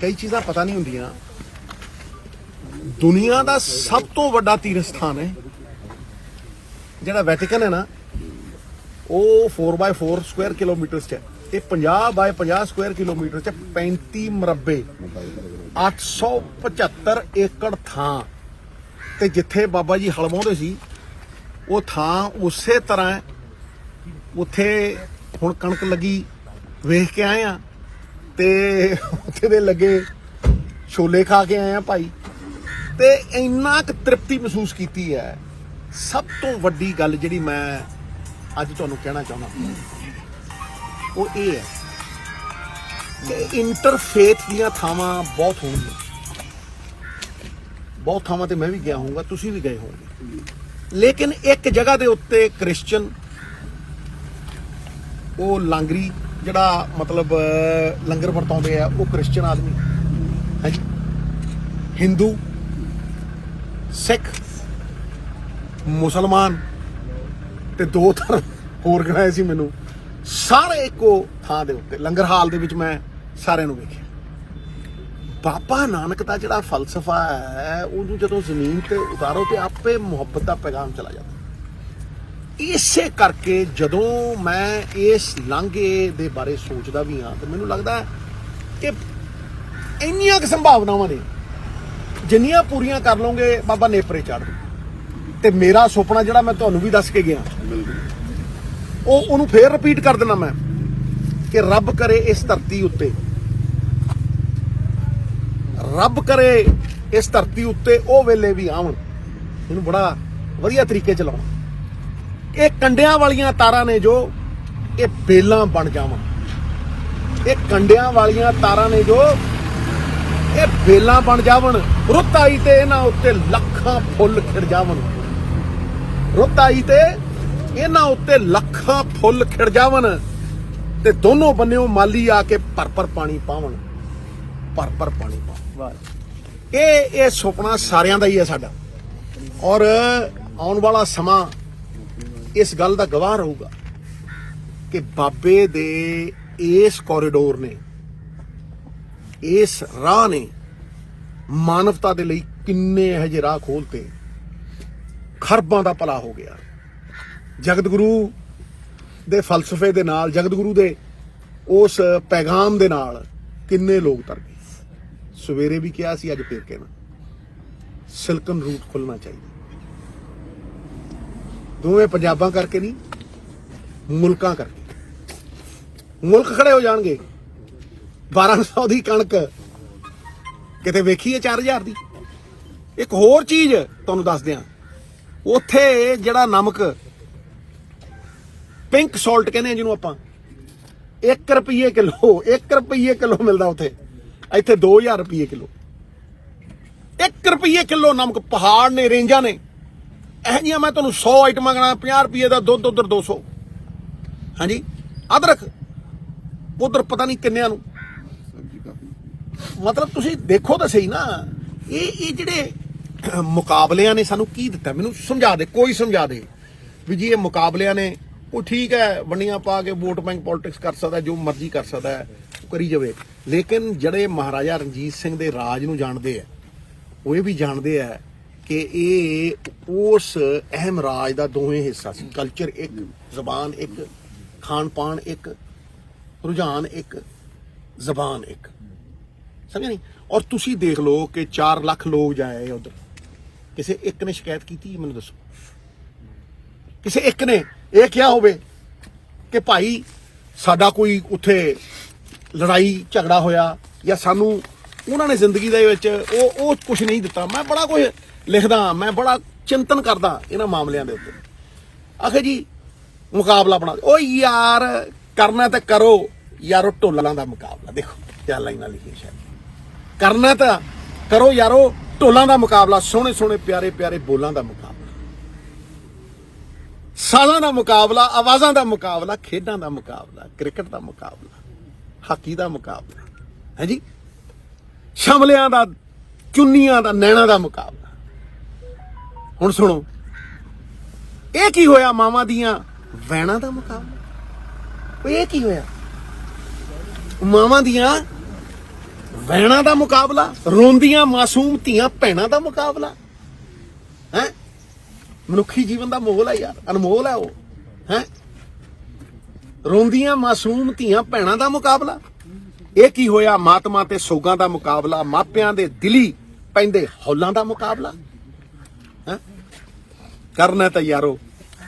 ਕਈ ਚੀਜ਼ਾਂ ਪਤਾ ਨਹੀਂ ਹੁੰਦੀਆਂ। ਦੁਨੀਆ ਦਾ ਸਭ ਤੋਂ ਵੱਡਾ ਤੀਰਥ ਸਥਾਨ ਹੈ। ਜਿਹੜਾ ਵੈਟੀਕਨ ਹੈ ਨਾ, ਉਹ 4x4 ਸਕੁਅਰ ਕਿਲੋਮੀਟਰ ਚ ਹੈ। ਇਹ 50 ਬਾਏ 50 ਸਕੁਅਰ ਕਿਲੋਮੀਟਰ ਚ 35 ਮਰਬੇ 875 ਏਕੜ ਥਾਂ। ਤੇ ਜਿੱਥੇ ਬਾਬਾ ਜੀ ਹਲਵਾਉਂਦੇ ਸੀ, ਉਹ ਥਾਂ ਉਸੇ ਤਰ੍ਹਾਂ ਉੱਥੇ ਹੁਣ ਕਣਕ ਲੱਗੀ, ਵੇਖ ਕੇ ਆਏ ਆ। ਤੇ ਉੱਥੇ ਦੇ ਲੱਗੇ ਛੋਲੇ ਖਾ ਕੇ ਆਏ ਆ ਭਾਈ। ਤੇ ਇੰਨਾ ਕੁ ਤ੍ਰਿਪਤੀ ਮਹਿਸੂਸ ਕੀਤੀ ਹੈ। ਸਭ ਤੋਂ ਵੱਡੀ ਗੱਲ ਜਿਹੜੀ ਮੈਂ ਅੱਜ ਤੁਹਾਨੂੰ ਕਹਿਣਾ ਚਾਹੁੰਦਾ। ਉਹ ਇਹ ਹੈ ਕਿ ਇੰਟਰਫੇਥ ਦੀਆਂ ਥਾਵਾਂ ਬਹੁਤ ਹੋਣਗੀਆਂ। ਬਹੁਤ ਥਾਵਾਂ ਤੇ ਮੈਂ ਵੀ ਗਿਆ ਹੋਊਗਾ, ਤੁਸੀਂ ਵੀ ਗਏ ਹੋਵੋਗੇ ਲੇਕਿਨ ਇੱਕ ਜਗ੍ਹਾ ਦੇ ਉੱਤੇ ਕ੍ਰਿਸਚੀਅਨ ਉਹ ਲਾਂਗਰੀ ਜਿਹੜਾ ਮਤਲਬ ਲੰਗਰ ਵਰਤਾਉਂਦੇ ਆ, ਉਹ ਕ੍ਰਿਸਚੀਅਨ ਆਦਮੀ। ਹੈ ਹਿੰਦੂ, ਸਿੱਖ, ਮੁਸਲਮਾਨ ਤੇ ਦੋ ਧਰਮ ਹੋਰ ਗਣਾਏ ਸੀ ਮੈਨੂੰ? ਸਾਰੇ ਇੱਕੋ ਥਾਂ ਦੇ ਉੱਤੇ। ਲੰਗਰ ਹਾਲ ਦੇ ਵਿੱਚ ਮੈਂ ਸਾਰਿਆਂ ਨੂੰ ਵੇਖਿਆ। ਬਾਬਾ ਨਾਨਕ ਦਾ ਜਿਹੜਾ ਫਲਸਫਾ ਹੈ, ਉਹਨੂੰ ਜਦੋਂ ਜ਼ਮੀਨ ਤੇ ਉਤਾਰੋ ਤੇ ਆਪੇ ਮੁਹੱਬਤ ਦਾ ਪੈਗਾਮ ਚਲਾ ਜਾਂਦਾ। ਇਸੇ ਕਰਕੇ ਜਦੋਂ ਮੈਂ ਇਸ ਲਾਂਘੇ ਦੇ ਬਾਰੇ ਸੋਚਦਾ ਵੀ ਹਾਂ, ਤਾਂ ਮੈਨੂੰ ਲੱਗਦਾ ਕਿ ਇੰਨੀਆਂ ਕਿ ਸੰਭਾਵਨਾਵਾਂ ਨੇ, ਜਿੰਨੀਆਂ ਪੂਰੀਆਂ ਕਰ ਲਓਗੇ ਬਾਬਾ ਨੇਪਰੇ ਚੜ੍ਹ ਦੂ ਤੇ ਮੇਰਾ ਸੁਪਨਾ ਜਿਹੜਾ ਮੈਂ ਤੁਹਾਨੂੰ ਵੀ ਦੱਸ ਕੇ ਗਿਆ, ਉਹ ਉਹਨੂੰ ਫੇਰ ਰਿਪੀਟ ਕਰ ਦਿੰਦਾ ਮੈਂ, ਕਿ ਰੱਬ ਕਰੇ ਇਸ ਧਰਤੀ ਉੱਤੇ, ਰੱਬ ਕਰੇ ਇਸ ਧਰਤੀ ਉੱਤੇ ਉਹ ਵੇਲੇ ਵੀ ਆਉਣ। ਇਹਨੂੰ ਬੜਾ ਵਧੀਆ ਤਰੀਕੇ ਚਲਾਉਣਾ ਇਹ ਕੰਡਿਆਂ ਵਾਲੀਆਂ ਤਾਰਾਂ ਨੇ ਜੋ ਇਹ ਬੇਲਾਂ ਬਣ ਜਾਵਣ ਇਹ ਕੰਡਿਆਂ ਵਾਲੀਆਂ ਤਾਰਾਂ ਨੇ ਜੋ ਇਹ ਬੇਲਾਂ ਬਣ ਜਾਵਣ। ਰੁੱਤ ਆਈ ਤੇ ਇਹਨਾਂ ਉੱਤੇ ਲੱਖਾਂ ਫੁੱਲ ਖਿੜ ਜਾਵਣ। ਰੁੱਤ ਆਈ ਤੇ ਇਹਨਾਂ ਉੱਤੇ ਲੱਖਾਂ ਫੁੱਲ ਖਿੜ ਜਾਵਣ ਤੇ ਦੋਨੋਂ ਬੰਨਿਓ ਮਾਲੀ ਆ ਕੇ ਭਰ ਭਰ ਪਾਣੀ ਪਾਵਣ। ਭਰ ਭਰ ਪਾਣੀ ਪਾਵਣ। ਇਹ ਇਹ ਸੁਪਨਾ ਸਾਰਿਆਂ ਦਾ ਹੀ ਹੈ ਸਾਡਾ। ਔਰ ਆਉਣ ਵਾਲਾ ਸਮਾਂ ਇਸ ਗੱਲ ਦਾ ਗਵਾਹ ਰਹੂਗਾ ਕਿ ਬਾਬੇ ਦੇ ਇਸ ਕੋਰੀਡੋਰ ਨੇ, ਇਸ ਰਾਹ ਨੇ ਮਾਨਵਤਾ ਦੇ ਲਈ ਕਿੰਨੇ ਇਹੋ ਜਿਹੇ ਰਾਹ ਖੋਲਤੇ। ਖਰਬਾਂ ਦਾ ਭਲਾ ਹੋ ਗਿਆ। ਜਗਤ ਗੁਰੂ ਦੇ ਫਲਸਫੇ ਦੇ ਨਾਲ ਜਗਤ ਗੁਰੂ ਦੇ ਉਸ ਪੈਗਾਮ ਦੇ ਨਾਲ ਕਿੰਨੇ ਲੋਕ ਤਰ ਗਏ। ਸਵੇਰੇ ਵੀ ਕਿਹਾ ਸੀ, ਅੱਜ ਫੇਰ ਕਹਿਣਾ। ਸਿਲਕਨ ਰੂਟ ਖੁੱਲਣਾ ਚਾਹੀਦਾ। ਦੋਵੇਂ ਪੰਜਾਬਾਂ ਕਰਕੇ ਨਹੀਂ, ਮੁਲਕਾਂ ਕਰਕੇ। ਮੁਲਕ ਖੜੇ ਹੋ ਜਾਣਗੇ। 1200 ਦੀ ਕਣਕ ਕਿਤੇ ਵੇਖੀ ਹੈ 4000 ਦੀ? ਇੱਕ ਹੋਰ ਚੀਜ਼ ਤੁਹਾਨੂੰ ਦੱਸ ਦਿਆਂ। ਉੱਥੇ ਜਿਹੜਾ ਨਮਕ ਪਿੰਕ ਸਾਲਟ ਕਹਿੰਦੇ ਆ ਜਿਹਨੂੰ ਆਪਾਂ। 1 ਰੁਪਏ ਕਿਲੋ 1 ਰੁਪਏ ਕਿਲੋ ਮਿਲਦਾ ਉੱਥੇ। ਇੱਥੇ 2000 ਰੁਪਏ ਕਿਲੋ। 1 ਰੁਪਏ ਕਿਲੋ ਨਮਕ ਪਹਾੜ ਨੇ, ਰੇਂਜਾਂ ਨੇ। ਇਹ ਜੀਆਂ ਮੈਂ ਤੁਹਾਨੂੰ 100 ਆਈਟਮਾਂ ਗਣਾ 50 ਰੁਪਏ ਦਾ ਦੁੱਧ, ਉਧਰ 200 ਹਾਂਜੀ? ਅਦਰਕ ਉਧਰ ਪਤਾ ਨਹੀਂ ਕਿੰਨਿਆਂ ਨੂੰ। ਮਤਲਬ ਤੁਸੀਂ ਦੇਖੋ ਤਾਂ ਸਹੀ ਨਾ, ਇਹ ਇਹ ਜਿਹੜੇ ਮੁਕਾਬਲਿਆਂ ਨੇ ਸਾਨੂੰ ਕੀ ਦਿੱਤਾ? ਮੈਨੂੰ ਸਮਝਾ ਦੇ, ਕੋਈ ਸਮਝਾ ਦੇ ਵੀ ਜੀ ਇਹ ਮੁਕਾਬਲਿਆਂ ਨੇ, ਉਹ ਠੀਕ ਹੈ, ਵੰਡੀਆਂ ਪਾ ਕੇ ਵੋਟ ਬੈਂਕ ਪੋਲਿਟਿਕਸ ਕਰ ਸਕਦਾ ਜੋ ਮਰਜ਼ੀ ਕਰ ਸਕਦਾ ਹੈ, ਉਹ ਕਰੀ ਜਾਵੇ। ਲੇਕਿਨ ਜਿਹੜੇ ਮਹਾਰਾਜਾ ਰਣਜੀਤ ਸਿੰਘ ਦੇ ਰਾਜ ਨੂੰ ਜਾਣਦੇ ਆ ਉਹ ਇਹ ਵੀ ਜਾਣਦੇ ਆ ਕਿ ਇਹ ਉਸ ਅਹਿਮ ਰਾਜ ਦਾ ਦੋਵੇਂ ਹਿੱਸਾ ਸੀ। ਕਲਚਰ ਇੱਕ, ਜ਼ਬਾਨ ਇੱਕ ਖਾਣ ਪਾਣ ਇੱਕ, ਰੁਝਾਨ ਇੱਕ, ਜ਼ਬਾਨ ਇੱਕ। ਸਮਝ ਨਹੀਂ? ਔਰ ਤੁਸੀਂ ਦੇਖ ਲਓ ਕਿ 4 ਲੱਖ ਲੋਕ ਜਾਏ ਉਧਰ। ਕਿਸੇ ਇੱਕ ਨੇ ਸ਼ਿਕਾਇਤ ਕੀਤੀ, ਮੈਨੂੰ ਦੱਸੋ। ਕਿਸੇ ਇੱਕ ਨੇ ਇਹ ਕਿਹਾ ਹੋਵੇ ਕਿ ਭਾਈ ਸਾਡਾ ਕੋਈ ਉੱਥੇ ਲੜਾਈ, ਝਗੜਾ ਹੋਇਆ ਜਾਂ ਸਾਨੂੰ ਉਹਨਾਂ ਨੇ ਜ਼ਿੰਦਗੀ ਦੇ ਵਿੱਚ ਉਹ ਉਹ ਕੁਝ ਨਹੀਂ ਦਿੱਤਾ। ਮੈਂ ਬੜਾ ਕੁਝ ਲਿਖਦਾ, ਮੈਂ ਬੜਾ ਚਿੰਤਨ ਕਰਦਾ ਇਹਨਾਂ ਮਾਮਲਿਆਂ ਦੇ ਉੱਤੇ। ਆਖੇ ਜੀ, ਮੁਕਾਬਲਾ ਬਣਾ ਓ ਯਾਰ, ਕਰਨਾ ਤਾਂ ਕਰੋ। ਯਾਰੋ, ਢੋਲਾਂ ਦਾ ਮੁਕਾਬਲਾ। ਦੇਖੋ, ਕਿਆ ਲਾਈਨਾਂ ਲਿਖੀਆਂ ਸ਼ਾਇਦ। ਕਰਨਾ ਤਾਂ ਕਰੋ ਯਾਰੋ, ਢੋਲਾਂ ਦਾ ਮੁਕਾਬਲਾ, ਸੋਹਣੇ ਸੋਹਣੇ ਪਿਆਰੇ ਪਿਆਰੇ ਬੋਲਾਂ ਦਾ ਮੁਕਾਬਲਾ। ਸਾਜ਼ਾਂ ਦਾ ਮੁਕਾਬਲਾ, ਆਵਾਜ਼ਾਂ ਦਾ ਮੁਕਾਬਲਾ, ਖੇਡਾਂ ਦਾ ਮੁਕਾਬਲਾ, ਕ੍ਰਿਕਟ ਦਾ ਮੁਕਾਬਲਾ, ਹਾਕੀ ਦਾ ਮੁਕਾਬਲਾ। ਹੈ ਜੀ? ਸ਼ਮਲਿਆਂ ਦਾ, ਚੁੰਨੀਆਂ ਦਾ, ਨੈਣਾ ਦਾ ਮੁਕਾਬਲਾ। ਹੁਣ ਸੁਣੋ। ਇਹ ਕੀ ਹੋਇਆ ਮਾਵਾਂ ਦੀਆਂ? ਵੈਣਾ ਦਾ ਮੁਕਾਬਲਾ? ਇਹ ਕੀ ਹੋਇਆ? ਮਾਵਾਂ ਦੀਆਂ ਵੈਣਾ ਦਾ ਮੁਕਾਬਲਾ, ਰੋਂਦੀਆਂ ਮਾਸੂਮ ਧੀਆਂ ਭੈਣਾਂ ਦਾ ਮੁਕਾਬਲਾ। ਹੈ? ਮਨੁੱਖੀ ਜੀਵਨ ਦਾ ਮੋਲ ਹੈ ਯਾਰ, ਅਨਮੋਲ ਹੈ ਉਹ। ਹੈ? ਰੋਂਦੀਆਂ ਮਾਸੂਮ ਧੀਆਂ ਭੈਣਾਂ ਦਾ ਮੁਕਾਬਲਾ। ਇਹ ਕੀ ਹੋਇਆ? ਮਾਤਮਾ ਤੇ ਸੋਗਾਂ ਦਾ ਮੁਕਾਬਲਾ, ਮਾਪਿਆਂ ਦੇ ਦਿਲੀ ਪੈਂਦੇ ਹੌਲਾਂ ਦਾ ਮੁਕਾਬਲਾ। ਕਰਨਾ ਤਾਂ ਯਾਰੋ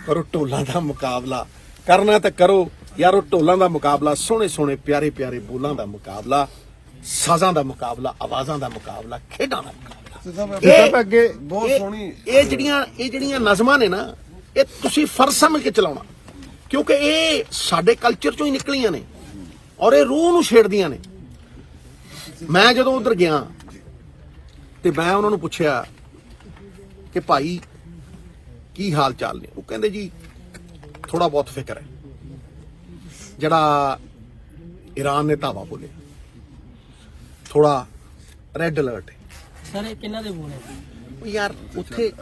ਕਰੋ ਢੋਲਾਂ ਦਾ ਮੁਕਾਬਲਾ। ਕਰਨਾ ਤਾਂ ਕਰੋ ਯਾਰੋ ਢੋਲਾਂ ਦਾ ਮੁਕਾਬਲਾ ਸੋਹਣੇ ਸੋਹਣੇ ਪਿਆਰੇ ਪਿਆਰੇ ਬੋਲਾਂ ਦਾ ਮੁਕਾਬਲਾ ਸਾਜ਼ਾਂ ਦਾ ਮੁਕਾਬਲਾ ਆਵਾਜ਼ਾਂ ਦਾ ਮੁਕਾਬਲਾ ਖੇਡਾਂ ਦਾ ਮੁਕਾਬਲਾ। ਸਾਹਿਬ ਅੱਗੇ ਬਹੁਤ ਇਹ- ਸੋਹਣੀ ਇਹ ਜਿਹੜੀਆਂ ਇਹ ਜਿਹੜੀਆਂ ਨਜ਼ਮਾਂ ਨੇ ਨਾ ਇਹ ਤੁਸੀਂ ਫਰਜ਼ ਸਮਝ ਕੇ ਚਲਾਉਣਾ। ਕਿਉਂਕਿ ਇਹ ਸਾਡੇ ਕਲਚਰ ਚੋਂ ਹੀ ਨਿਕਲੀਆਂ ਨੇ ਔਰ ਇਹ ਰੂਹ ਨੂੰ ਛੇੜਦੀਆਂ ਨੇ। ਮੈਂ ਜਦੋਂ ਉਧਰ ਗਿਆ ਤੇ ਮੈਂ ਉਹਨਾਂ ਨੂੰ ਪੁੱਛਿਆ ਕਿ ਭਾਈ ਕੀ ਹਾਲ ਚਾਲ ਨੇ? ਉਹ ਕਹਿੰਦੇ ਜੀ ਥੋੜਾ ਬਹੁਤ ਫਿਕਰ ਹੈ। ਜਿਹੜਾ ਈਰਾਨ ਨੇ ਧਾਵਾ ਬੋਲੇ ਥੋੜਾ ਰੈੱਡ ਅਲਰਟ ਹੈ। ਸਰ ਇਹ ਕਿੰਨਾ ਦੇ ਬੋਲ ਉਹ ਯਾਰ ਉੱਥੇ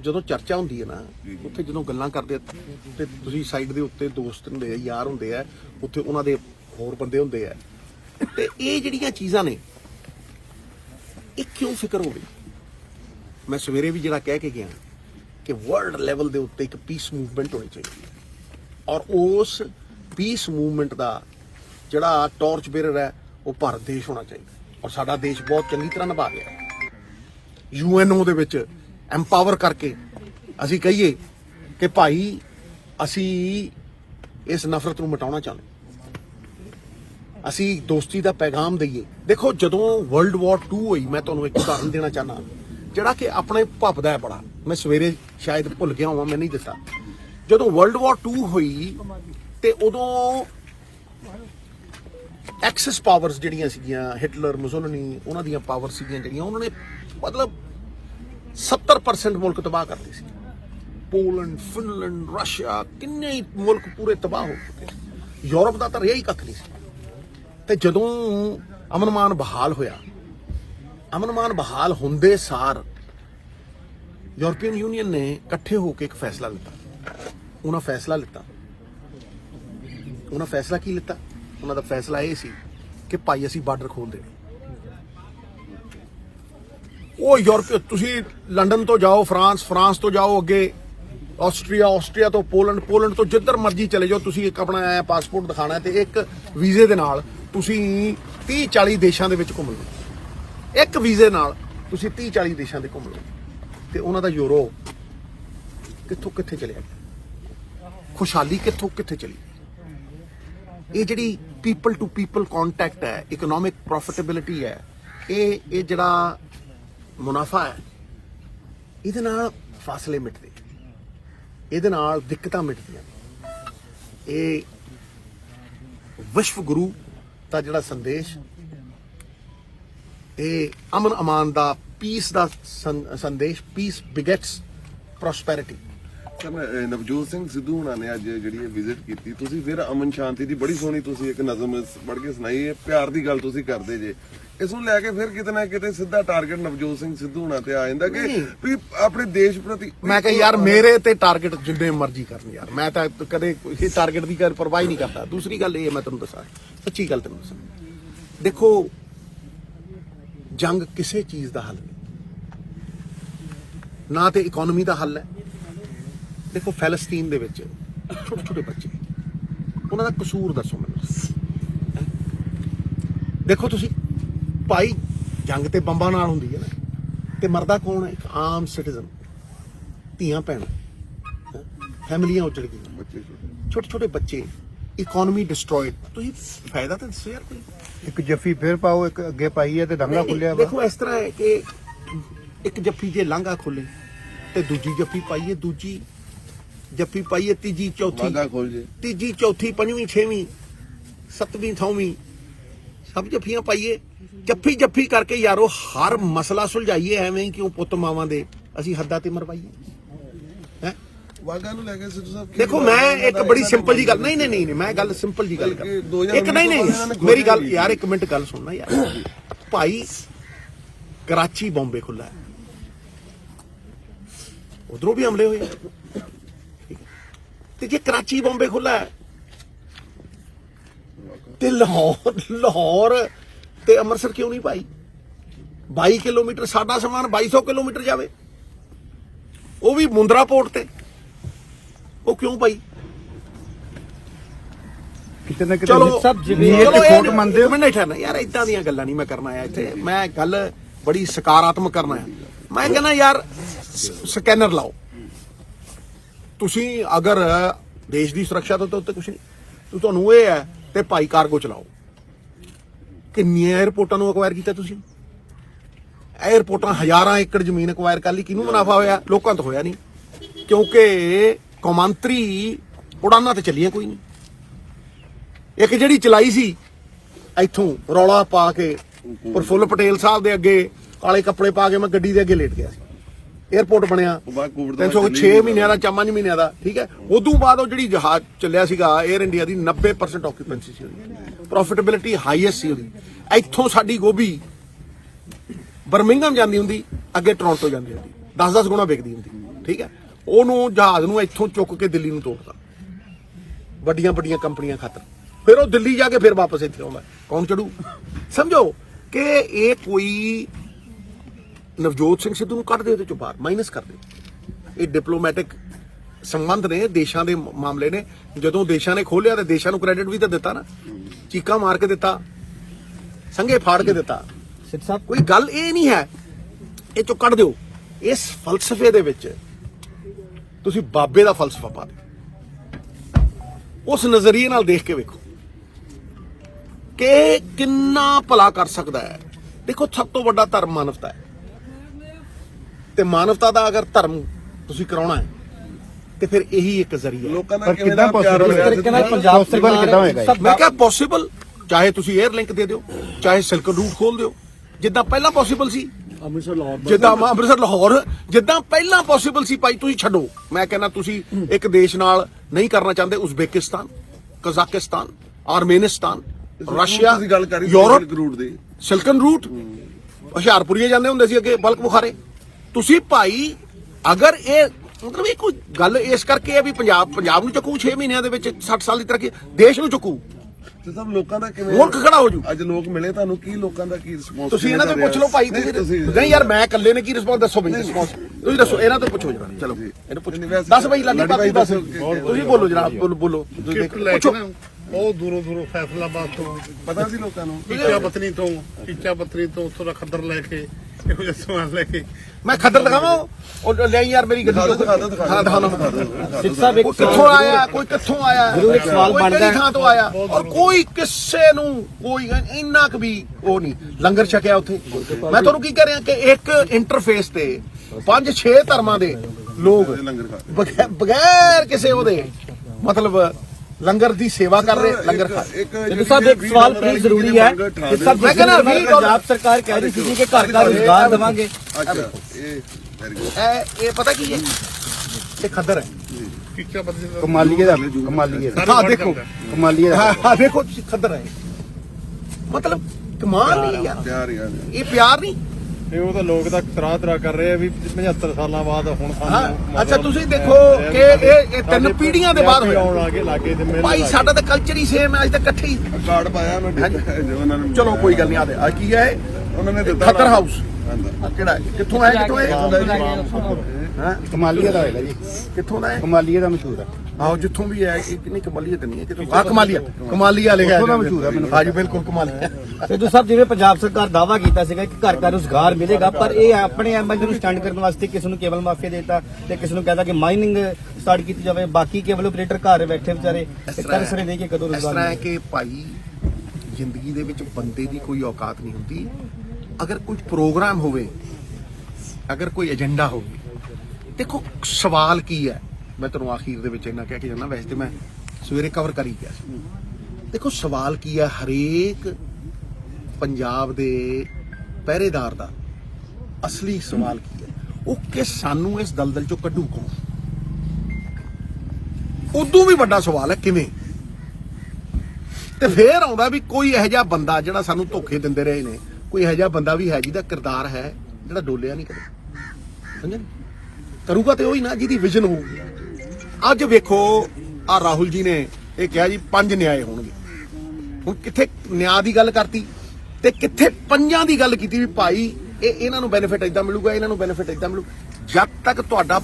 ਜਦੋਂ ਚਰਚਾ ਹੁੰਦੀ ਹੈ ਨਾ ਉੱਥੇ ਜਦੋਂ ਗੱਲਾਂ ਕਰਦੇ ਤੇ ਤੁਸੀਂ ਸਾਈਡ ਦੇ ਉੱਤੇ ਦੋਸਤ ਹੁੰਦੇ ਆ ਯਾਰ ਹੁੰਦੇ ਆ ਉੱਥੇ ਉਹਨਾਂ ਦੇ ਹੋਰ ਬੰਦੇ ਹੁੰਦੇ ਆ। ਤੇ ਇਹ ਜਿਹੜੀਆਂ ਚੀਜ਼ਾਂ ਨੇ ਇਹ ਕਿਉਂ ਫਿਕਰ ਹੋਵੇ ਮੈਂ ਸਵੇਰੇ ਵੀ ਜਿਹੜਾ ਕਹਿ ਕੇ ਗਿਆ ਕਿ ਵਰਲਡ ਲੈਵਲ ਦੇ ਉੱਤੇ ਇੱਕ ਪੀਸ ਮੂਵਮੈਂਟ ਹੋਣੀ ਚਾਹੀਦੀ ਹੈ। ਔਰ ਉਸ ਪੀਸ ਮੂਵਮੈਂਟ ਦਾ ਜਿਹੜਾ ਟਾਰਚ ਬੇਰਰ ਹੈ, ਉਹ ਭਾਰਤ ਦੇਸ਼ ਹੋਣਾ ਚਾਹੀਦਾ ਔਰ ਸਾਡਾ ਦੇਸ਼ ਬਹੁਤ ਚੰਗੀ ਤਰ੍ਹਾਂ ਨਿਭਾ ਰਿਹਾ ਹੈ। ਯੂਐਨਓ ਦੇ ਵਿੱਚ ਐਮਪਾਵਰ ਕਰਕੇ ਅਸੀਂ ਕਹੀਏ ਕਿ ਭਾਈ, ਅਸੀਂ ਇਸ ਨਫ਼ਰਤ ਨੂੰ ਮਿਟਾਉਣਾ ਚਾਹੁੰਦੇ ਅਸੀਂ ਦੋਸਤੀ ਦਾ ਪੈਗਾਮ ਦਈਏ। ਦੇਖੋ, ਜਦੋਂ ਵਰਲਡ ਵਾਰ 2 ਹੋਈ, ਮੈਂ ਤੁਹਾਨੂੰ ਇੱਕ ਉਦਾਹਰਨ ਦੇਣਾ ਚਾਹਨਾ ਜਿਹੜਾ ਕਿ ਆਪਣੇ ਭੱਬਦਾ ਹੈ ਬੜਾ। ਮੈਂ ਸਵੇਰੇ ਸ਼ਾਇਦ ਭੁੱਲ ਗਿਆ ਹਾਂ ਮੈਂ ਨਹੀਂ ਦਿੱਤਾ। ਜਦੋਂ ਵਰਲਡ ਵਾਰ 2 ਹੋਈ, ਤੇ ਉਦੋਂ ਐਕਸੈਸ ਪਾਵਰਸ ਜਿਹੜੀਆਂ ਸੀਗੀਆਂ ਹਿਟਲਰ ਮੁਸੋਲਿਨੀ ਉਹਨਾਂ ਦੀਆਂ ਪਾਵਰ ਸੀਗੀਆਂ ਜਿਹੜੀਆਂ, ਉਹਨਾਂ ਨੇ ਮਤਲਬ 70% ਮੁਲਕ ਤਬਾਹ ਕਰਤੇ ਸੀ। ਪੋਲੈਂਡ ਫਿਨਲੈਂਡ ਰਸ਼ੀਆ ਕਿੰਨੇ ਹੀ ਮੁਲਕ ਪੂਰੇ ਤਬਾਹ ਹੋ ਚੁੱਕੇ ਯੂਰਪ ਦਾ ਤਾਂ ਰਿਹਾ ਹੀ ਕੱਖ ਨਹੀਂ ਸੀ। ਤੇ ਜਦੋਂ ਅਮਨਮਾਨ ਬਹਾਲ ਹੋਇਆ ਅਮਨਮਾਨ ਬਹਾਲ ਹੁੰਦੇ ਸਾਰ ਯੂਰਪੀਅਨ ਯੂਨੀਅਨ ਨੇ ਇਕੱਠੇ ਹੋ ਕੇ ਇੱਕ ਫੈਸਲਾ ਲਿੱਤਾ। ਉਹਨਾਂ ਫੈਸਲਾ ਲਿੱਤਾ। ਉਹਨਾਂ ਫੈਸਲਾ ਕੀ ਲਿੱਤਾ? ਉਹਨਾਂ ਦਾ ਫੈਸਲਾ ਇਹ ਸੀ ਕਿ ਭਾਈ ਅਸੀਂ ਬਾਰਡਰ ਖੋਲ ਦੇਣੇ। ਉਹ ਯੂਰਪ, ਤੁਸੀਂ ਲੰਡਨ ਤੋਂ ਜਾਓ, ਫਰਾਂਸ ਫਰਾਂਸ ਤੋਂ ਜਾਓ ਅੱਗੇ, ਆਸਟਰੀਆ ਆਸਟਰੀਆ ਤੋਂ ਪੋਲੈਂਡ ਪੋਲੈਂਡ ਤੋਂ ਜਿੱਧਰ ਮਰਜ਼ੀ ਚਲੇ ਜਾਓ, ਤੁਸੀਂ ਇੱਕ ਆਪਣਾ ਪਾਸਪੋਰਟ ਦਿਖਾਣਾ ਹੈ ਤੇ ਇੱਕ ਵੀਜ਼ੇ ਦੇ ਨਾਲ ਤੁਸੀਂ 30 40 ਦੇਸ਼ਾਂ ਦੇ ਵਿੱਚ ਘੁੰਮ ਲਓ। ਇੱਕ ਵੀਜ਼ੇ ਨਾਲ ਤੁਸੀਂ 30 40 ਦੇਸ਼ਾਂ ਦੇ ਘੁੰਮ ਲਓ। ਤੇ ਉਹਨਾਂ ਦਾ ਯੂਰੋ ਕਿੱਥੋਂ ਕਿੱਥੇ ਚਲਿਆ ਗਿਆ? ਖੁਸ਼ਹਾਲੀ ਕਿੱਥੋਂ ਕਿੱਥੇ ਚਲੀ ਇਹ ਜਿਹੜੀ ਪੀਪਲ ਟੂ ਪੀਪਲ ਕੰਟੈਕਟ ਹੈ ਇਕਨੋਮਿਕ ਪ੍ਰੋਫਿਟੇਬਿਲਿਟੀ ਹੈ, ਇਹ ਇਹ ਜਿਹੜਾ ਮੁਨਾਫਾ ਹੈ, ਇਹਦੇ ਨਾਲ ਫਾਸਲੇ ਮਿਟਦੇ ਇਹਦੇ ਨਾਲ ਦਿੱਕਤਾਂ ਮਿਟਦੀਆਂ ਇਹ ਵਿਸ਼ਵ ਗੁਰੂ ਦਾ ਜਿਹੜਾ ਸੰਦੇਸ਼ ਇਹ ਅਮਨ ਅਮਾਨ ਦਾ ਪੀਸ ਦਾ ਸੰਦੇਸ਼ peace begets prosperity sir Navjot Singh Sidhu ਹੁਣਾਂ ਨੇ ਅੱਜ ਜਿਹੜੀ ਇਹ ਵਿਜ਼ਿਟ ਕੀਤੀ। ਤੁਸੀਂ ਫਿਰ ਅਮਨ ਸ਼ਾਂਤੀ ਦੀ ਬੜੀ ਸੋਹਣੀ ਤੁਸੀਂ ਇੱਕ ਨਜ਼ਮ ਪੜ੍ਹ ਕੇ ਸੁਣਾਈ। ਹੈ ਪਿਆਰ ਦੀ ਗੱਲ ਤੁਸੀਂ ਕਰਦੇ ਜੇ। ਇਸ ਨੂੰ ਲੈ ਕੇ ਫਿਰ ਕਿਤੇ ਨਾ ਕਿਤੇ ਸਿੱਧਾ ਟਾਰਗੇਟ ਨਵਜੋਤ ਸਿੰਘ ਸਿੱਧੂ ਹੁਣਾਂ ਤੇ ਆ ਜਾਂਦਾ ਕਿ। ਵੀ ਆਪਣੇ ਦੇਸ਼ ਪ੍ਰਤੀ ਮੈਂ ਕਿਹਾ ਯਾਰ ਮੇਰੇ ਤੇ ਟਾਰਗੇਟ ਜਿੰਨੇ ਮਰਜ਼ੀ ਕਰਨ ਯਾਰ। ਮੈਂ ਤਾਂ ਕਦੇ ਕਿਸੇ ਟਾਰਗੇਟ ਦੀ ਕਰ ਪਰਵਾਹ ਹੀ ਨਹੀਂ ਕਰਦਾ। ਦੂਸਰੀ ਗੱਲ ਇਹ ਮੈਂ ਤੁਹਾਨੂੰ ਦੱਸਾਂ। ਸੱਚੀ ਗੱਲ ਤੈਨੂੰ ਦੱਸਾਂ। ਦੇਖੋ ਜੰਗ ਕਿਸੇ ਚੀਜ਼ ਦਾ ਹੱਲ ਨਹੀਂ। ਨਾ ਤੇ ਇਕਨੋਮੀ ਦਾ ਹੱਲ ਹੈ। ਦੇਖੋ ਫਲਸਤੀਨ ਦੇ ਵਿੱਚ ਛੋਟੇ ਛੋਟੇ ਬੱਚੇ। ਉਹਨਾਂ ਦਾ ਕਸੂਰ ਦੱਸੋ ਮੈਨੂੰ? ਦੇਖੋ ਤੁਸੀਂ ਭਾਈ ਜੰਗ ਤੇ ਬੰਬਾਂ ਨਾਲ ਹੁੰਦੀ ਹੈ ਨਾ। ਤੇ ਮਰਦਾ ਕੌਣ ਹੈ? ਇੱਕ ਆਮ ਸਿਟੀਜ਼ਨ ਧੀਆਂ ਭੈਣਾਂ। ਫੈਮਲੀਆਂ ਉੱਜੜ ਗਈਆਂ। ਛੋਟੇ। ਛੋਟੇ। ਛੋਟੇ ਬੱਚੇ। ਇਕਨੋਮੀ ਡਿਸਟਰੋਇਡ ਤੁਸੀਂ ਫਾਇਦਾ ਤਾਂ ਦੱਸੋ ਯਾਰ ਕੋਈ। ਇੱਕ ਜੱਫੀ ਫੇਰ ਪਾਓ ਇੱਕ ਅੱਗੇ ਪਾਈ ਹੈ ਤੇ ਡੰਗਲਾ ਨਹੀਂ, ਖੁੱਲਿਆ ਵਾ। ਦੇਖੋ ਇਸ ਤਰ੍ਹਾਂ ਹੈ ਕਿ ਇੱਕ ਜੱਫੀ ਜੇ ਲਾਂਘਾ ਖੋਲੇ ਤੇ ਦੂਜੀ ਜੱਫੀ ਪਾਈਏ ਦੂਜੀ ਜੱਫੀ ਪਾਈਏ ਤੀਜੀ ਚੌਥੀ ਵਾਗਾ ਖੋਲ ਜੇ। ਤੀਜੀ ਚੌਥੀ ਪੰਜਵੀਂ ਛੇਵੀਂ ਸੱਤਵੀਂ ਥੌਵੀਂ ਸਭ ਜੱਫੀਆਂ ਪਾਈਏ। ਜੱਫੀ ਜੱਫੀ ਕਰਕੇ ਯਾਰੋ ਹਰ ਮਸਲਾ ਸੁਲਝਾਈਏ ਐਵੇਂ ਹੀ ਕਿਉਂ ਪੁੱਤ ਮਾਵਾਂ ਦੇ ਅਸੀਂ ਹੱਦਾਂ ਤੇ ਮਰਵਾਈਏ। ਵਾਗਾ ਨੂੰ ਲੈ ਕੇ ਸਿੱਧੂ ਸਾਹਿਬ ਕੀ ਦੇਖੋ ਮੈਂ ਇੱਕ ਬੜੀ ਸਿੰਪਲ ਜੀ ਗੱਲ ਨਹੀਂ ਨਹੀਂ ਨਹੀਂ ਮੈਂ ਗੱਲ ਸਿੰਪਲ ਜੀ ਗੱਲ ਕਰ ਇੱਕ ਨਹੀਂ ਨਹੀਂ ਮੇਰੀ ਗੱਲ ਯਾਰ ਇੱਕ ਮਿੰਟ ਗੱਲ ਸੁਣਨਾ ਯਾਰ। ਭਾਈ ਕਰਾਚੀ ਬੰਬੇ ਖੁੱਲਾ ਹੈ। ਉਧਰੋਂ ਵੀ ਹਮਲੇ ਹੋਏ। ਤੇ ਜੇ ਕਰਾਚੀ ਬੰਬੇ ਖੁੱਲਾ ਹੈ ਤੇ ਲਾਹੌਰ ਲਾਹੌਰ ਤੇ ਅੰਮ੍ਰਿਤਸਰ ਕਿਉਂ ਨਹੀਂ ਪਾਈ 22 ਕਿਲੋਮੀਟਰ ਸਾਡਾ ਸਮਾਨ 2200 ਕਿਲੋਮੀਟਰ ਜਾਵੇ। ਉਹ ਵੀ ਮੁੰਦਰਾ ਪੋਰਟ ਤੇ। ਉਹ ਕਿਉਂ ਪਾਈ ਕਿਤੇ ਨਾ ਕਿਤੇ ਚਲੋ ਸਭ ਜਿਵੇਂ ਚਲੋ ਇਹ ਮੰਨਦੇ ਹੋ। ਮੈਂ ਨਹੀਂ ਠਹਿਰਨਾ ਯਾਰ ਇਦਾਂ ਦੀਆਂ ਗੱਲਾਂ ਨਹੀਂ ਮੈਂ ਕਰਨਾ ਆਇਆ ਇੱਥੇ। ਮੈਂ ਗੱਲ ਬੜੀ ਸਕਾਰਾਤਮਕ ਕਰਨਾ ਹੈ ਮੈਂ ਕਹਿੰਦਾ ਯਾਰ ਸਕੈਨਰ ਲਾਓ। ਤੁਸੀਂ ਅਗਰ ਦੇਸ਼ ਦੀ ਸੁਰੱਖਿਆ ਤੋਂ ਤਾਂ ਉੱਤੇ ਕੁਝ ਨਹੀਂ। ਤੁਹਾਨੂੰ ਇਹ ਹੈ ਤੇ ਭਾਈ ਕਾਰਗੋ ਚਲਾਓ। ਕਿੰਨੀਆਂ 에ਅਰਪੋਰਟਾਂ ਨੂੰ ਅਕਵਾਇਰ ਕੀਤਾ ਤੁਸੀਂ? 에ਅਰਪੋਰਟਾਂ ਹਜ਼ਾਰਾਂ ਏਕੜ ਜ਼ਮੀਨ ਅਕਵਾਇਰ ਕਰ ਲਈ। ਕਿਹਨੂੰ ਮੁਨਾਫਾ ਹੋਇਆ? ਲੋਕਾਂ ਤੋਂ ਹੋਇਆ ਨਹੀਂ। ਕਿਉਂਕਿ ਕੌਮਾਂਤਰੀ ਉਡਾਨਾਂ ਤੇ ਚੱਲੀਆਂ ਕੋਈ ਨਹੀਂ। ਇੱਕ ਜਿਹੜੀ ਚਲਾਈ ਸੀ ਇੱਥੋਂ ਰੌਲਾ ਪਾ ਕੇ ਪ੍ਰਫੁੱਲ ਪਟੇਲ ਸਾਹਿਬ ਦੇ ਅੱਗੇ ਕਾਲੇ ਕੱਪੜੇ ਪਾ ਕੇ ਮੈਂ ਗੱਡੀ ਦੇ ਅੱਗੇ ਲੇਟ ਗਿਆ ਸੀ। 에ਬਣਿਆ। ਬਾਅਦ ਕੋਵਿਡ ਤੋਂ 306 ਮਹੀਨਿਆਂ ਦਾ 5 ਮਹੀਨਿਆਂ ਦਾ ਠੀਕ ਹੈ। ਉਦੋਂ ਬਾਅਦ ਉਹ ਜਿਹੜੀ ਜਹਾਜ਼ ਚੱਲਿਆ ਸੀਗਾ 에ਅਰ ਇੰਡੀਆ ਦੀ 90% ਆਕੂਪੈਂਸੀ ਸੀ ਉਹਦੀ। ਪ੍ਰੋਫਿਟੇਬਿਲਿਟੀ ਹਾਈਐਸਟ ਸੀ ਉਹਦੀ। ਇੱਥੋਂ ਸਾਡੀ ਗੋਭੀ ਬਰਮਿੰਗਮ ਜਾਂਦੀ ਹੁੰਦੀ ਅੱਗੇ ਟੋਰਾਂਟੋ ਜਾਂਦੀ ਹੁੰਦੀ। 10-10 ਗੁਣਾ ਵਿਕਦੀ ਹੁੰਦੀ ਠੀਕ ਹੈ। ਉਹਨੂੰ ਜਹਾਜ਼ ਨੂੰ ਇੱਥੋਂ ਚੁੱਕ ਕੇ ਦਿੱਲੀ ਨੂੰ ਤੋੜਦਾ ਵੱਡੀਆਂ ਵੱਡੀਆਂ ਕੰਪਨੀਆਂ ਖਾਤਰ। ਫਿਰ ਉਹ ਦਿੱਲੀ ਜਾ ਕੇ ਫਿਰ ਵਾਪਸ ਇੱਥੇ ਆਉਂਦਾ। ਕੌਣ ਚੜੂ? ਸਮਝੋ ਕਿ ਇਹ ਕੋਈ ਨਵਜੋਤ ਸਿੰਘ ਸਿੱਧੂ ਨੂੰ ਕੱਢ ਦੇ ਉਹਦੇ ਚੋਂ ਬਾਹਰ ਮਾਈਨਸ ਕਰ ਦੇ। ਇਹ ਡਿਪਲੋਮੈਟਿਕ ਸੰਬੰਧ ਨੇ ਦੇਸ਼ਾਂ ਦੇ ਮਾਮਲੇ ਨੇ। ਜਦੋਂ ਦੇਸ਼ਾਂ ਨੇ ਖੋਲਿਆ ਤੇ ਦੇਸ਼ਾਂ ਨੂੰ ਕ੍ਰੈਡਿਟ ਵੀ ਤਾਂ ਦਿੱਤਾ ਨਾ। ਚੀਕਾਂ ਮਾਰ ਕੇ ਦਿੱਤਾ। ਸੰਗੇ ਫਾੜ ਕੇ ਦਿੱਤਾ। ਸਿੱਧ ਸਾਹਿਬ। ਕੋਈ ਗੱਲ ਇਹ ਨਹੀਂ ਹੈ। ਇਹ ਚੋਂ ਕੱਢ ਦਿਓ। ਇਸ ਫਲਸਫੇ ਦੇ ਵਿੱਚ ਤੁਸੀਂ ਬਾਬੇ ਦਾ ਫਲਸਫਾ ਪਾ ਦਿਓ। ਉਸ ਨਜ਼ਰੀਏ ਨਾਲ ਦੇਖ ਕੇ ਵੇਖੋ ਕਿ ਕਿੰਨਾ ਭਲਾ ਕਰ ਸਕਦਾ ਹੈ। ਦੇਖੋ ਸਭ ਤੋਂ ਵੱਡਾ ਧਰਮ ਮਾਨਵਤਾ ਹੈ। ਤੇ ਮਾਨਵਤਾ ਦਾ ਅਗਰ ਧਰਮ ਤੁਸੀਂ ਕਰਾਉਣਾ ਹੈ ਤੇ ਫਿਰ ਇਹੀ ਇੱਕ ਜ਼ਰੀਆ ਲੋਕਾਂ ਦਾ ਪਰ ਕਿਵੇਂ ਦਾ ਪਿਆਰ possible ਹੋਇਆ? ਤਰੀਕੇ ਨਾਲ ਪੰਜਾਬ Possible ਸਰਕਾਰ ਕਿੱਦਾਂ ਹੋਏਗਾ ਮੈਂ ਕਿਹਾ ਪੋਸੀਬਲ ਚਾਹੇ ਤੁਸੀਂ 에ਅਰ ਲਿੰਕ ਦੇ ਦਿਓ ਚਾਹੇ ਸਿਲਕ ਰੂਟ ਖੋਲ ਦਿਓ। ਜਿੱਦਾਂ ਪਹਿਲਾਂ ਪੋਸੀਬਲ ਸੀ ਅੰਮ੍ਰਿਤਸਰ ਲਾਹੌਰ ਜਿੱਦਾਂ ਮੈਂ ਅੰਮ੍ਰਿਤਸਰ ਲਾਹੌਰ ਜਿੱਦਾਂ ਪਹਿਲਾਂ ਪੋਸੀਬਲ ਸੀ ਭਾਈ ਤੁਸੀਂ ਛੱਡੋ। ਮੈਂ ਕਹਿੰਦਾ ਤੁਸੀਂ ਇੱਕ ਦੇਸ਼ ਨਾਲ ਨਹੀਂ ਕਰਨਾ ਚਾਹੁੰਦੇ ਉਜ਼ਬੇਕਿਸਤਾਨ ਕਜ਼ਾਕਿਸਤਾਨ ਆਰਮੇਨਿਸਤਾਨ ਰਸ਼ੀਆ ਤੁਸੀਂ ਗੱਲ ਕਰੀ ਯੂਰਪ ਰੂਟ ਦੀ। ਸਿਲਕਨ ਰੂਟ ਹੁਸ਼ਿਆਰਪੁਰੀਏ ਜਾਂਦੇ ਹੁੰਦੇ ਸੀ ਅੱਗੇ ਬਲਕ ਬੁਖਾਰੇ। ਤੁਸੀਂ ਭਾਈ ਅਗਰ ਇਹ ਮਤਲਬ ਇਹ ਕੋਈ ਗੱਲ ਇਸ ਕਰਕੇ ਹੈ ਵੀ ਪੰਜਾਬ ਪੰਜਾਬ ਨੂੰ ਚੱਕੂ 6 ਮਹੀਨਿਆਂ ਦੇ ਵਿੱਚ 60 ਸਾਲ ਦੀ ਤਰੱਕੀ ਦੇਸ਼ ਨੂੰ ਚੱਕੂ। ਤੇ ਸਭ ਲੋਕਾਂ ਦਾ ਕਿਵੇਂ ਮੁਲਕ ਖੜਾ ਹੋ ਜੂ ਅੱਜ ਲੋਕ ਮਿਲੇ ਤੁਹਾਨੂੰ ਕੀ ਲੋਕਾਂ ਦਾ ਕੀ ਰਿਸਪੌਂਸ ਤੁਸੀਂ ਇਹਨਾਂ ਤੋਂ ਪੁੱਛ ਲਓ ਭਾਈ ਤੁਸੀਂ ਨਹੀਂ ਯਾਰ ਮੈਂ ਇਕੱਲੇ ਨੇ ਕੀ ਰਿਸਪੌਂਸ ਦੱਸੋ ਬਈ ਰਿਸਪੌਂਸ ਤੁਸੀਂ ਦੱਸੋ ਇਹਨਾਂ ਤੋਂ ਪੁੱਛੋ ਜਰਾ ਚਲੋ। ਇਹਨੂੰ ਪੁੱਛੋ। ਨਹੀਂ, ਵੈਸੇ ਦੱਸ ਬਈ ਲਾਡੀ ਬਾਕੀ ਦੱਸੋ। ਤੁਸੀਂ ਬੋਲੋ ਜਨਾਬ ਬੋਲੋ ਬੋਲੋ। ਤੁਸੀਂ ਕਿੱਟ ਲੈ ਪੁੱਛੋ। ਬਹੁਤ ਦੂਰੋਂ ਦੂਰੋਂ ਫੈਸਲਾਬਾਦ ਤੋਂ। ਪਤਾ ਸੀ ਲੋਕਾਂ ਨੂੰ? ਟੀਚਾ ਪਤਨੀ ਤੋਂ ਟੀਚਾ ਪਤਨੀ ਤੋਂ ਉੱਥੋਂ ਦਾ ਖੱਦਰ ਲੈ ਕੇ ਇਹੋ ਜਿਹਾ ਸਮਾਨ ਲੈ ਕੇ ਮੈਂ ਖੱਦਰ ਦਿਖਾਵਾਂ? ਉਹ ਲੈ ਯਾਰ ਮੇਰੀ ਗੱਡੀ ਦਿਖਾ ਦਿਓ, ਦਿਖਾ ਦਿਓ, ਦਿਖਾ ਦਿਓ। ਹਾਂ ਦਿਖਾ ਦਿਓ, ਦਿਖਾ ਦਿਓ। ਸਿੱਧ ਸਾਹਿਬ ਇੱਕ ਕੋਈ ਕਿੱਥੋਂ ਆਇਆ? ਕੋਈ ਕਿੱਥੋਂ ਆਇਆ? ਜ਼ਰੂਰ ਇੱਕ ਸਵਾਲ ਬਣਦਾ ਹੈ। ਥਾਂ ਤੋਂ ਆਇਆ? ਔਰ ਕੋਈ ਕਿਸੇ ਨੂੰ ਕੋਈ ਇੰਨਾ ਕੁ ਵੀ ਉਹ ਨਹੀਂ। ਲੰਗਰ ਛਕਿਆ ਉੱਥੇ। ਮੈਂ ਤੁਹਾਨੂੰ ਕੀ ਕਹਿ ਰਿਹਾ ਕਿ ਇੱਕ ਇੰਟਰਫੇਸ ਤੇ ਪੰਜ ਛੇ ਧਰਮਾਂ ਦੇ ਲੋਕ ਬਗੈਰ ਕਿਸੇ ਉਹਦੇ ਮਤਲਬ ਲੰਗਰ ਦੀ ਸੇਵਾ ਕਰ ਰਹੇ ਲੰਗਰ ਖਾ ਰਹੇ। ਇੱਕ ਸਿੱਧੂ ਸਾਹਿਬ ਇੱਕ ਸਵਾਲ ਪਲੀਜ਼ ਜ਼ਰੂਰੀ ਹੈ ਸਿੱਧ ਸਾਹਿਬ ਮੈਂ ਕਹਿੰਦਾ ਵੀਹ ਡਾਲਰ- ਪੰਜਾਬ ਸਰਕਾਰ ਕਹਿ ਰਹੀ ਸੀ ਕਿ ਘਰ ਘਰ ਰੋਜ਼ਗਾਰ ਦੇਵਾਂਗੇ। ਅੱਛਾ ਇਹ ਵੈਰੀ ਗੁੱਡ ਇਹ ਇਹ ਪਤਾ ਕੀ ਹੈ? ਇਹ ਖੱਦਰ ਹੈ। ਕਮਾਲੀਏ ਦਾ ਕਮਾਲੀਏ ਦਾ। ਹਾਂ ਦੇਖੋ ਕਮਾਲੀਏ ਦਾ। ਹਾਂ ਹਾਂ ਦੇਖੋ ਤੁਸੀਂ ਖੱਦਰ ਹੈ। ਮਤਲਬ ਕਮਾਲ ਨਹੀਂ ਯਾਰ। ਪਿਆਰ ਯਾਰ ਇਹ ਪਿਆਰ ਨਹੀਂ ਇਹ ਉਹ ਤਾਂ ਲੋਕ ਤਾਂ ਤਰਾ ਤਰਾ ਕਰ ਰਹੇ ਆ ਵੀ 75 ਸਾਲਾਂ ਬਾਅਦ ਹੁਣ ਹਾਂ ਸਾਨੂੰ ਅੱਛਾ ਤੁਸੀਂ ਦੇਖੋ ਕਿ ਇਹ ਇਹ ਤਿੰਨ ਪੀੜ੍ਹੀਆਂ ਦੇ ਬਾਅਦ ਆਉਣ ਹੋਇਆ। ਲੱਗੇ ਲਾਗੇ ਤੇ ਮਿਲ ਭਾਈ ਸਾਡਾ ਤਾਂ ਕਲਚਰ ਹੀ ਸੇਮ ਹੈ ਅੱਜ ਤੱਕ ਇਕੱਠੇ ਹੀ। ਕਾਰਡ ਪਾਇਆ ਮੈਂ ਜੋ ਉਹਨਾਂ ਨੇ ਚਲੋ ਕੋਈ ਗੱਲ ਨਹੀਂ ਆਦੇ ਆ ਕੀ ਹੈ? ਉਹਨਾਂ ਨੇ ਦਿੱਤਾ ਖੱਦਰ ਹਾਊਸ ਹਾਂ ਕਿਹੜਾ ਹੈ? ਕਿੱਥੋਂ ਹੈ ਕਿੱਥੋਂ ਹੈ? ਹਾਂ ਕਮਾਲੀਏ ਦਾ ਹੋਏਗਾ ਜੀ। ਕਿੱਥੋਂ ਦਾ ਹੈ? ਕਮਾਲੀਏ ਦਾ ਮਸ਼ਹੂਰ ਹੈ। ਆਹੋ ਜਿੱਥੋਂ ਵੀ ਹੈ ਇਹ ਨਹੀਂ ਕਮਾਲੀਆ ਤੇ ਨਹੀਂ ਹੈ ਕਿਤੋਂ ਆ ਕਮਾਲੀਆ। ਕਮਾਲੀਆ ਲਿਖਿਆ ਉੱਥੋਂ ਦਾ ਮਸ਼ਹੂਰ ਹੈ ਮੈਨੂੰ ਹਾਂਜੀ ਬਿਲਕੁਲ ਕਮਾਲੀਆ। ਸਿੱਧੂ ਸਾਹਿਬ ਜਿਵੇਂ ਪੰਜਾਬ ਸਰਕਾਰ ਦਾਵਾ ਕੀਤਾ ਸੀਗਾ ਕਿ ਘਰ ਘਰ ਰੋਜ਼ਗਾਰ ਮਿਲੇਗਾ ਪਰ ਇਹ ਆਪਣੇ ਐਮਐਲਏ ਨੂੰ ਸਟੈਂਡ ਕਰਨ ਵਾਸਤੇ ਕਿਸੇ ਨੂੰ ਕੇਬਲ ਮਾਫੀਆ ਦੇਤਾ ਤੇ ਕਿਸੇ ਨੂੰ ਕਹਿੰਦਾ ਕਿ ਮਾਈਨਿੰਗ ਸਟਾਰਟ ਕੀਤੀ ਜਾਵੇ ਬਾਕੀ ਕੇਬਲ ਆਪਰੇਟਰ ਘਰ ਬੈਠੇ ਵਿਚਾਰੇ ਤਰਸਰੇ ਦੇ ਕੇ ਕਦੋਂ ਇਸ ਤਰ੍ਹਾਂ ਹੈ ਰੋਜ਼ਗਾਰ ਕਿ ਭਾਈ ਜ਼ਿੰਦਗੀ ਦੇ ਵਿੱਚ ਬੰਦੇ ਦੀ ਕੋਈ ਔਕਾਤ ਨਹੀਂ ਹੁੰਦੀ। ਅਗਰ ਕੋਈ ਪ੍ਰੋਗਰਾਮ ਹੋਵੇ ਅਗਰ ਕੋਈ ਏਜੰਡਾ ਹੋਵੇ ਦੇਖੋ ਸਵਾਲ ਕੀ ਹੈ? ਮੈਂ ਤੁਹਾਨੂੰ ਆਖੀਰ ਦੇ ਵਿੱਚ ਇਹਨਾਂ ਕਹਿ ਕੇ ਜਾਣਾ ਵੈਸੇ ਤੇ ਮੈਂ ਸਵੇਰੇ ਕਵਰ ਕਰੀ ਗਿਆ ਸੀ। ਦੇਖੋ ਸਵਾਲ ਕੀ ਹੈ? ਹਰੇਕ ਪੰਜਾਬ ਦੇ ਪਹਿਰੇਦਾਰ ਦਾ ਅਸਲੀ ਸਵਾਲ ਕੀ ਹੈ? ਉਹ ਕਿ ਸਾਨੂੰ ਇਸ ਦਲਦਲ ਚੋਂ ਕੱਢੂ ਕੌਣ? ਉਦੋਂ ਵੀ ਵੱਡਾ ਸਵਾਲ ਹੈ, ਕਿਵੇਂ? ਤੇ ਫੇਰ ਆਉਂਦਾ ਵੀ ਕੋਈ ਇਹੋ ਜਿਹਾ ਬੰਦਾ ਜਿਹੜਾ ਸਾਨੂੰ ਧੋਖੇ ਦਿੰਦੇ ਰਹੇ ਨੇ, ਕੋਈ ਇਹੋ ਜਿਹਾ ਬੰਦਾ ਵੀ ਹੈ ਜਿਹਦਾ ਕਿਰਦਾਰ ਹੈ ਜਿਹੜਾ ਡੋਲਿਆ ਨਹੀਂ ਕਦੇ। ਸਮਝੇ ਕਰੂਗਾ ਤੇ ਉਹ ਹੀ ਨਾ, ਜਿਹਦੀ ਵਿਜ਼ਨ ਹੋਊਗੀ। ਅੱਜ ਵੇਖੋ ਆ ਰਾਹੁਲ ਜੀ ਨੇ ਇਹ ਕਿਹਾ ਜੀ, ਪੰਜ ਨਿਆਏ ਹੋਣਗੇ। ਹੁਣ ਕਿੱਥੇ ਨਿਆਂ ਦੀ ਗੱਲ ਕਰਤੀ? ਤੇ ਕਿੱਥੇ ਪੰਜਾਂ ਦੀ ਗੱਲ ਕੀਤੀ ਵੀ ਭਾਈ, ਇਹ ਇਹਨਾਂ ਨੂੰ ਬੈਨੀਫਿਟ ਇਦਾਂ ਮਿਲੂਗਾ, ਇਹਨਾਂ ਨੂੰ ਬੈਨੀਫਿਟ ਇਦਾਂ ਮਿਲੂ। ਜਦ ਤੱਕ ਤੁਹਾਡਾ